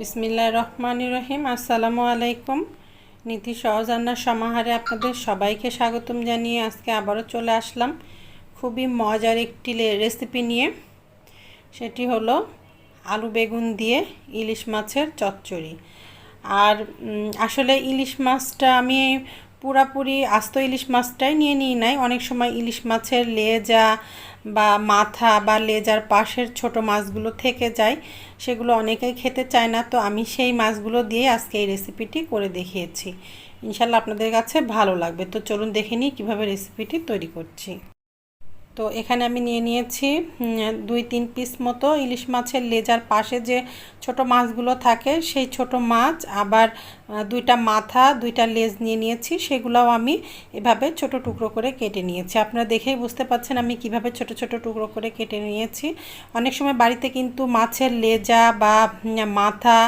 বিসমিল্লাহ রহমান রহিম। আসসালামু আলাইকুম। নীতি সহজ রান্নার সমাহারে আপনাদের সবাইকে স্বাগতম জানিয়ে আজকে আবারও চলে আসলাম খুবই মজার একটি রেসিপি নিয়ে। সেটি হলো আলু বেগুন দিয়ে ইলিশ মাছের চচ্চড়ি। আর আসলে ইলিশ মাছটা আমি পুরাপুরি আস্ত ইলিশ মাছটাই নিয়ে নিই নাই। অনেক সময় ইলিশ মাছের লেজা বা মাথা বা লেজার পাশের ছোট মাছগুলো থেকে যায়, সেগুলো অনেকেই খেতে চায় না। তো আমি সেই মাছগুলো দিয়ে আজকে এই রেসিপিটি করে দেখিয়েছি। ইনশাল্লাহ আপনাদের কাছে ভালো লাগবে। তো চলুন দেখে নিই কীভাবে রেসিপিটি তৈরি করছি। তো এখানে আমি নিয়ে নিয়েছি দুই তিন পিস মতো ইলিশ মাছের লেজার পাশে যে ছোট মাছগুলো থাকে সেই ছোট মাছ, আবার দুইটা মাথা, দুইটা লেজ নিয়ে নিয়েছি, সেগুলোও আমি এভাবে ছোট টুকরো করে কেটে নিয়েছি। আপনারা দেখেই বুঝতে পাচ্ছেন আমি কীভাবে ছোট ছোট টুকরো করে কেটে নিয়েছি। অনেক সময় বাড়িতে কিন্তু মাছের লেজা বা মাথা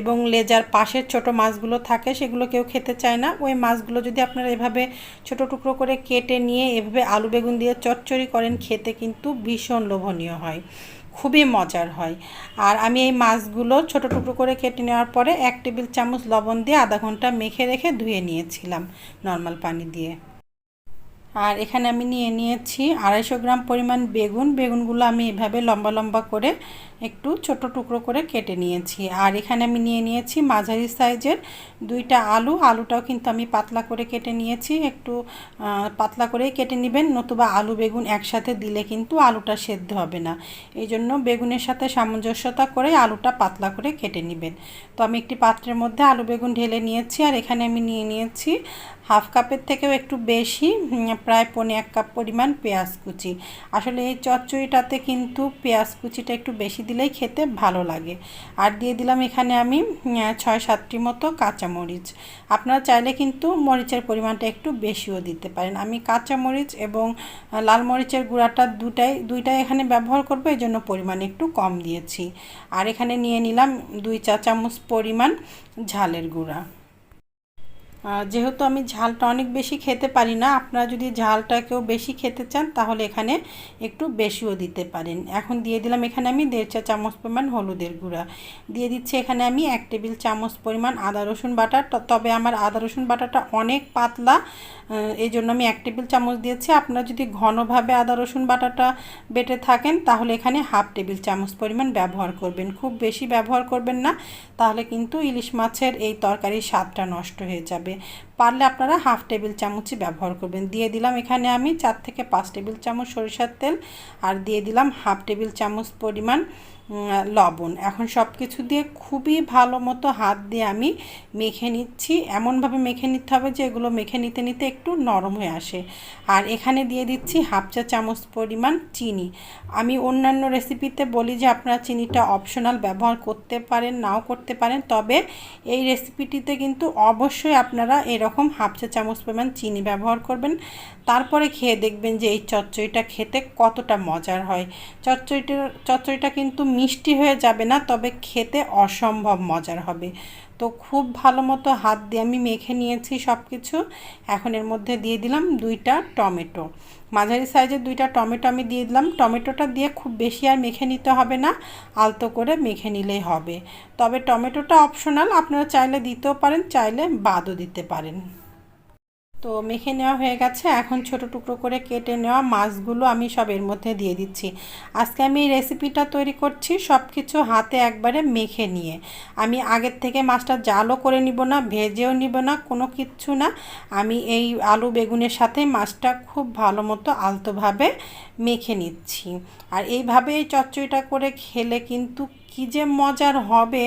এবং লেজার পাশের ছোট মাছগুলো থাকে, সেগুলো কেউ খেতে চায় না। ওই মাছগুলো যদি আপনারা এভাবে ছোট টুকরো করে কেটে নিয়ে এভাবে আলু বেগুন দিয়ে চচ্চড়ি করেন, খেতে কিন্তু ভীষণ লোভনীয় হয়, খুবই মজার হয়। আর আমি এই মাছগুলো ছোট টুকরো করে কেটে নেওয়ার পরে এক টেবিল চামচ লবণ দিয়ে আধা ঘণ্টা মেখে রেখে ধুয়ে নিয়েছিলাম নর্মাল পানি দিয়ে। আর এখানে আমি নিয়ে নিয়েছি আড়াইশো গ্রাম পরিমাণ বেগুন। বেগুনগুলো আমি এভাবে লম্বা লম্বা করে একটু ছোট টুকরো করে কেটে নিয়েছি। আর এখানে আমি নিয়ে নিয়েছি মাঝারি সাইজের দুইটা আলু। আলুটাও কিন্তু আমি পাতলা করে কেটে নিয়েছি। একটু পাতলা করে কেটে নেবেন, নতুবা আলু, বেগুন একসাথে দিলে কিন্তু আলুটা সেদ্ধ হবে না। এই জন্য বেগুনের সাথে সামঞ্জস্যতা করে আলুটা পাতলা করে কেটে নেবেন। তো আমি একটি পাত্রের মধ্যে আলু, বেগুন ঢেলে নিয়েছি। আর এখানে আমি নিয়ে নিয়েছি হাফ কাপের থেকেও একটু বেশি প্রায় পনে এক কাপ পরিমাণ পেঁয়াজ কুচি। আসলে এই চচ্চড়িটাতে কিন্তু পেঁয়াজ কুচিটা একটু বেশি দিলেই খেতে ভালো লাগে। আর দিয়ে দিলাম এখানে আমি ছয় সাতটি মতো কাঁচামরিচ। আপনারা চাইলে কিন্তু মরিচের পরিমাণটা একটু বেশিও দিতে পারেন। আমি কাঁচামরিচ এবং লাল মরিচের গুঁড়াটা দুটাই, দুইটাই এখানে ব্যবহার করব, এই জন্য পরিমাণ একটু কম দিয়েছি। আর এখানে নিয়ে নিলাম দুই চা চামচ পরিমাণ ঝালের গুঁড়া। যেহেতু আমি ঝালটা অনেক বেশি খেতে পারি না, আপনারা যদি ঝালটাকেও বেশি খেতে চান, তাহলে এখানে একটু বেশিও দিতে পারেন। এখন দিয়ে দিলাম এখানে আমি দেড় চা চামচ পরিমাণ হলুদের গুঁড়া। দিয়ে দিচ্ছি এখানে আমি এক টেবিল চামচ পরিমাণ আদা রসুন বাটা। তবে আমার আদা রসুন বাটাটা অনেক পাতলা এই জন্য আমি এক টেবিল চামচ দিয়েছি। আপনারা যদি ঘনভাবে আদা রসুন বাটাটা বেটে থাকেন, তাহলে এখানে হাফ টেবিল চামচ পরিমাণ ব্যবহার করবেন। খুব বেশি ব্যবহার করবেন না, তাহলে কিন্তু ইলিশ মাছের এই তরকারির স্বাদটা নষ্ট হয়ে যাবে। পারলে আপনারা হাফ টেবিল চামচই ব্যবহার করবেন। দিয়ে দিলাম এখানে আমি চার থেকে পাঁচ টেবিল চামচ সরিষার তেল আর দিয়ে দিলাম হাফ টেবিল চামচ পরিমাণ লবণ। এখন সব কিছু দিয়ে খুবই ভালো মতো হাত দিয়ে আমি মেখে নিচ্ছি। এমনভাবে মেখে নিতে হবে যে এগুলো মেখে নিতে নিতে একটু নরম হয়ে আসে। আর এখানে দিয়ে দিচ্ছি হাফ চা চামচ পরিমাণ চিনি। আমি অন্যান্য রেসিপিতে বলি যে আপনারা চিনিটা অপশনাল ব্যবহার করতে পারেন, নাও করতে পারেন। তবে এই রেসিপিটিতে কিন্তু অবশ্যই আপনারা এরকম হাফ চা চামচ পরিমাণ চিনি ব্যবহার করবেন। তারপরে খেয়ে দেখবেন যে এই চচ্চড়িটা খেতে কতটা মজার হয়। চচ্চড়িটা চচ্চড়িটা কিন্তু মিষ্টি হয়ে যাবে না, তবে খেতে অসম্ভব মজার হবে। তো খুব ভালো মতো হাত দিয়ে আমি মেখে নিয়েছি সব কিছু এখন এর মধ্যে দিয়ে দিলাম দুইটা টমেটো। মাঝারি সাইজের দুইটা টমেটো আমি দিয়ে দিলাম। টমেটোটা দিয়ে খুব বেশি আর মেখে নিতে হবে না, আলতো করে মেখে নিলেই হবে। তবে টমেটোটা অপশনাল আপনারা চাইলে দিতেও পারেন, চাইলে বাদও দিতে পারেন। তো মেখে নেওয়া হয়ে গেছে। এখন ছোট টুকরো করে কেটে নেওয়া মাছগুলো আমি সব এর মধ্যে দিয়ে দিচ্ছি। আজকে আমি এই রেসিপিটা তৈরি করছি সব কিছু হাতে একবারে মেখে নিয়ে। আমি আগের থেকে মাছটা জালও করে নিব না, ভেজেও নিব না, কোনো কিচ্ছু না। আমি এই আলু বেগুনের সাথে মাছটা খুব ভালো মতো আলতোভাবে মেখে নিচ্ছি। আর এইভাবে এই চচ্চড়িটা করে খেলে কিন্তু কী যে মজার হবে,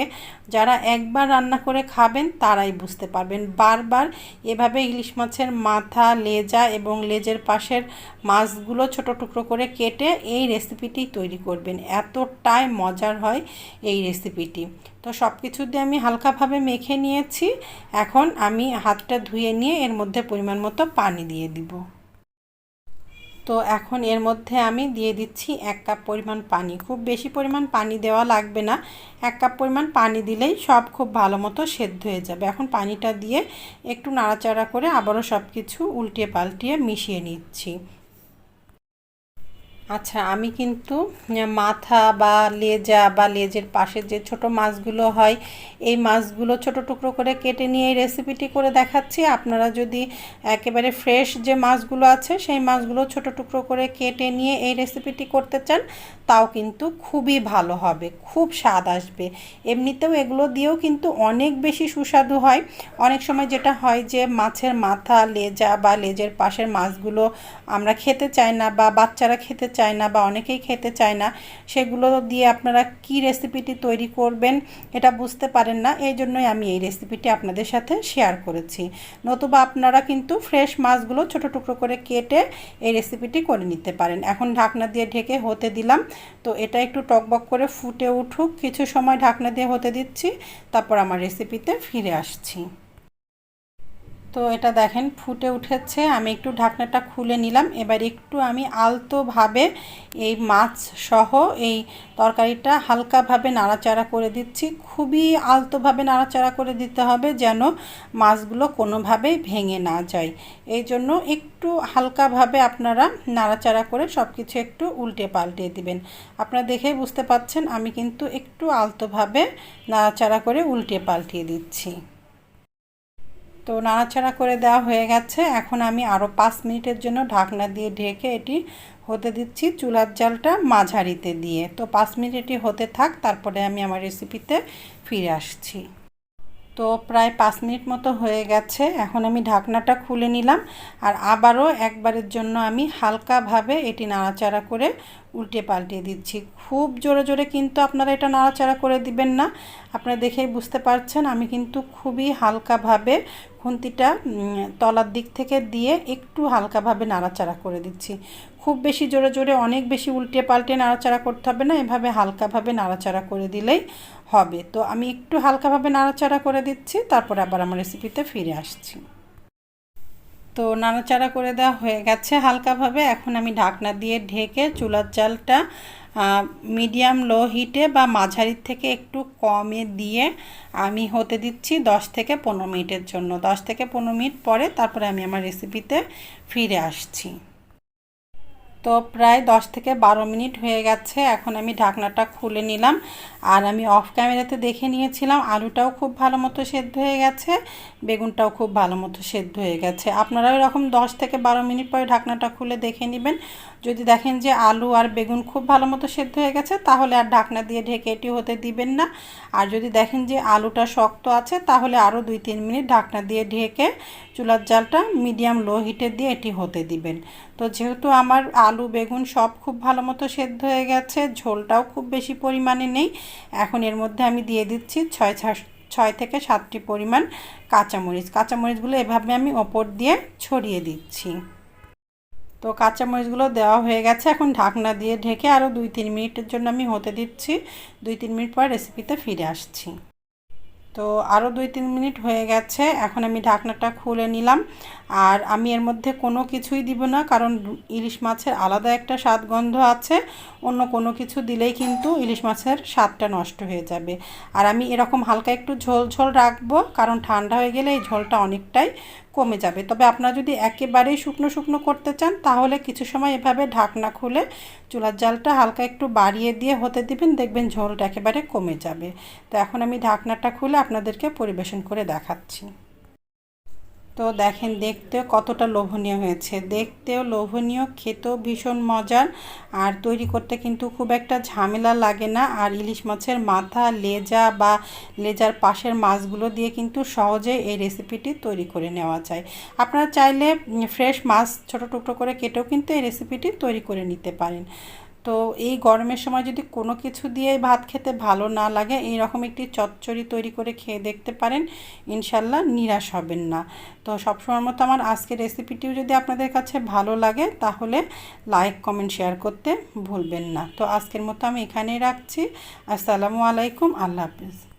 যারা একবার রান্না করে খাবেন তারাই বুঝতে পারবেন। বারবার এভাবে ইলিশ মাছের মাথা, লেজা এবং লেজের পাশের মাছগুলো ছোট টুকরো করে কেটে এই রেসিপিটি তৈরি করবেন। এতটাই মজার হয় এই রেসিপিটি। তো সব কিছু দিয়ে আমি হালকাভাবে মেখে নিয়েছি। এখন আমি হাতটা ধুয়ে নিয়ে এর মধ্যে পরিমাণ মতো পানি দিয়ে দিব। তো এখন এর মধ্যে আমি দিয়ে দিচ্ছি এক কাপ পরিমাণ পানি। খুব বেশি পরিমাণ পানি দেওয়া লাগবে না। এক কাপ পরিমাণ পানি দিলেই সব খুব ভালো মতো সেদ্ধ হয়ে যাবে। এখন পানিটা দিয়ে একটু নাড়াচাড়া করে আবারও সব কিছু উল্টিয়ে পাল্টিয়ে মিশিয়ে নিচ্ছি। আচ্ছা আমি কিন্তু মাথা বা লেজা বা লেজের পাশে যে ছোট মাছগুলো হয়, এই মাছগুলো ছোট টুকরো করে কেটে নিয়ে এই রেসিপিটি করে দেখাচ্ছি। আপনারা যদি একেবারে ফ্রেশ যে মাছগুলো আছে, সেই মাছগুলো ছোট টুকরো করে কেটে নিয়ে এই রেসিপিটি করতে চান, তাও কিন্তু খুবই ভালো হবে, খুব স্বাদ আসবে। এমনিতেও এগুলো দিয়েও কিন্তু অনেক বেশি সুস্বাদু হয়। অনেক সময় যেটা হয় যে, মাছের মাথা, লেজা বা লেজের পাশের মাছগুলো আমরা খেতে চাই না বা বাচ্চারা খেতে চায় না বা অনেকেই খেতে চায় না, সেগুলো দিয়ে আপনারা কি রেসিপিটি তৈরি করবেন এটা বুঝতে পারেন না, এই জন্যই আমি এই রেসিপিটি আপনাদের সাথে শেয়ার করেছি। নতুবা আপনারা কিন্তু ফ্রেশ মাছগুলো ছোট টুকরো করে কেটে এই রেসিপিটি করে নিতে পারেন। এখন ঢাকনা দিয়ে ঢেকে হতে দিলাম, তো এটা একটু টকবক করে ফুটে উঠুক। কিছু সময় ঢাকনা দিয়ে হতে দিচ্ছি, তারপর আমার রেসিপিতে ফিরে আসছি। তো এটা দেখেন, ফুটে উঠেছে। আমি একটু ঢাকনাটা খুলে নিলাম। এবার একটু আমি আলতোভাবে এই মাছ সহ এই তরকারিটা হালকাভাবে নাড়াচাড়া করে দিচ্ছি। খুবই আলতোভাবে নাড়াচাড়া করে দিতে হবে যেন মাছগুলো কোনোভাবেই ভেঙে না যায়। এই জন্য একটু হালকাভাবে আপনারা নাড়াচাড়া করে সব কিছু একটু উল্টে পাল্টে দিবেন। আপনারা দেখেই বুঝতে পাচ্ছেন, আমি কিন্তু একটু আলতোভাবে নাড়াচাড়া করে উল্টে পাল্টিয়ে দিচ্ছি। তো নাড়াচাড়া করে দেওয়া হয়ে গেছে। এখন আমি আরও পাঁচ মিনিটের জন্য ঢাকনা দিয়ে ঢেকে এটি হতে দিচ্ছি চুলার জালটা মাঝারিতে দিয়ে। তো পাঁচ মিনিট এটি হতে থাক, তারপরে আমি আমার রেসিপিতে ফিরে আসছি। তো প্রায় পাঁচ মিনিট মতো হয়ে গেছে, এখন আমি ঢাকনাটা খুলে নিলাম আর আবারও একবারের জন্য আমি হালকাভাবে এটি নাড়াচাড়া করে উল্টে পাল্টে দিচ্ছি। খুব জোরে জোরে কিন্তু আপনারা এটা নাড়াচাড়া করে দিবেন না। আপনারা দেখেই বুঝতে পারছেন, আমি কিন্তু খুবই হালকাভাবে খুন্তিটা তলার দিক থেকে দিয়ে একটু হালকাভাবে নাড়াচাড়া করে দিচ্ছি। খুব বেশি জোরে জোরে অনেক বেশি উল্টে পাল্টে নাড়াচাড়া করতে হবে না, এভাবে হালকাভাবে নাড়াচাড়া করে দিলেই হবে। তো আমি একটু হালকাভাবে নাড়াচাড়া করে দিচ্ছি, তারপর আবার আমার রেসিপিতে ফিরে আসছি। তো নাড়াচাড়া করে দেওয়া হয়ে গেছে হালকাভাবে। এখন আমি ঢাকনা দিয়ে ঢেকে চুলার চালটা মিডিয়াম লো হিটে বা মাঝারির থেকে একটু কমে দিয়ে আমি হতে দিচ্ছি দশ থেকে পনেরো মিনিটের জন্য। দশ থেকে পনেরো মিনিট পরে তারপরে আমি আমার রেসিপিতে ফিরে আসছি। তো প্রায় দশ থেকে বারো মিনিট হয়ে গেছে, এখন আমি ঢাকনাটা খুলে নিলাম। আর আমি অফ ক্যামেরাতে দেখে নিয়েছিলাম, আলুটাও খুব ভালো মতো সেদ্ধ হয়ে গেছে, বেগুনটাও খুব ভালো মতো সেদ্ধ হয়ে গেছে। আপনারা এরকম দশ থেকে বারো মিনিট পরে ঢাকনাটা খুলে দেখে নেবেন। যদি দেখেন যে আলু আর বেগুন খুব ভালো মতো সেদ্ধ হয়ে গেছে, তাহলে আর ঢাকনা দিয়ে ঢেকে এটি হতে দিবেন না। আর যদি দেখেন যে আলুটা শক্ত আছে, তাহলে আরও দুই তিন মিনিট ঢাকনা দিয়ে ঢেকে চুলার জালটা মিডিয়াম লো হিটে দিয়ে এটি হতে দিবেন। তো যেহেতু আমার আলু, বেগুন সব খুব ভালো মতো সেদ্ধ হয়ে গেছে, ঝোলটাও খুব বেশি পরিমাণে নেই, এখন এর মধ্যে আমি দিয়ে দিচ্ছি ছয় ছয় থেকে সাতটি পরিমাণ কাঁচামরিচ। কাঁচামরিচগুলো এভাবে আমি ওপর দিয়ে ছড়িয়ে দিচ্ছি। তো কাঁচামরিচগুলো দেওয়া হয়ে গেছে, এখন ঢাকনা দিয়ে ঢেকে আরও দুই তিন মিনিটের জন্য আমি হতে দিচ্ছি। দুই তিন মিনিট পর রেসিপিতে ফিরে আসছি। তো আরও দুই তিন মিনিট হয়ে গেছে, এখন আমি ঢাকনাটা খুলে নিলাম। আর আমি এর মধ্যে কোনো কিছুই দিব না, কারণ ইলিশ মাছের আলাদা একটা স্বাদ গন্ধ আছে। অন্য কোনো কিছু দিলেই কিন্তু ইলিশ মাছের স্বাদটা নষ্ট হয়ে যাবে। আর আমি এরকম হালকা একটু ঝোল ঝোল রাখব, কারণ ঠান্ডা হয়ে গেলে এই ঝোলটা অনেকটাই কমে যাবে। তবে আপনারা যদি একেবারেই শুকনো শুকনো করতে চান, তাহলে কিছু সময় এভাবে ঢাকনা খুলে চুলার জালটা হালকা একটু বাড়িয়ে দিয়ে হতে দিবেন, দেখবেন ঝোলটা একেবারে কমে যাবে। তো এখন আমি ঢাকনাটা খুলে আপনাদেরকে পরিবেশন করে দেখাচ্ছি। তো দেখেন, দেখতেও কতটা লোভনীয় হয়েছে। দেখতেও লোভনীয়, খেতেও ভীষণ মজার। আর তৈরি করতে কিন্তু খুব একটা ঝামেলা লাগে না। আর ইলিশ মাছের মাথা, লেজা বা লেজার পাশের মাছগুলো দিয়ে কিন্তু সহজে এই রেসিপিটি তৈরি করে নেওয়া যায়। আপনারা চাইলে ফ্রেশ মাছ ছোটো টুকরো করে কেটেও কিন্তু এই রেসিপিটি তৈরি করে নিতে পারেন। তো এই গরমের সময় যদি কোনো কিছু দিয়ে ভাত খেতে ভালো না লাগে এই রকম একটি চচ্চড়ি তৈরি করে খেয়ে দেখতে পারেন, ইনশাল্লাহ নিরাশ হবেন না। তো সবসময় মতো আমার আজকের রেসিপিটিও যদি আপনাদের কাছে ভালো লাগে, তাহলে লাইক, কমেন্ট, শেয়ার করতে ভুলবেন না। তো আজকের মতো আমি এখানেই রাখছি। আসসালামু আলাইকুম, আল্লাহ হাফিজ।